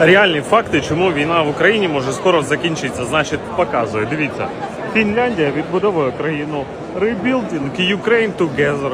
реальні факти, чому війна в Україні може скоро закінчитися. Значить, показує. Дивіться, Фінляндія відбудовує країну Rebuilding Ukraine Together.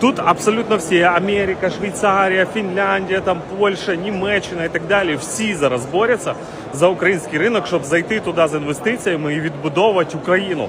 Тут абсолютно всі Америка, Швейцарія, Фінляндія, там Польща, Німеччина і так далі. Всі зараз борються за український ринок, щоб зайти туди з інвестиціями і відбудовувати Україну.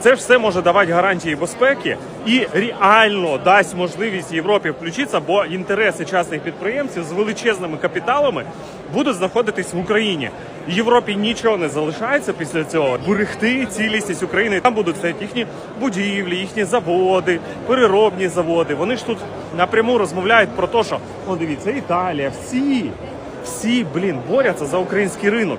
Це ж все може давати гарантії безпеки і реально дасть можливість Європі включитися, бо інтереси частних підприємців з величезними капіталами будуть знаходитись в Україні. Європі нічого не залишається після цього. Берегти цілісність України. Там будуть стояти їхні будівлі, їхні заводи, переробні заводи. Вони ж тут напряму розмовляють про те, що о, дивіться, Італія, всі, всі, блін, борються за український ринок.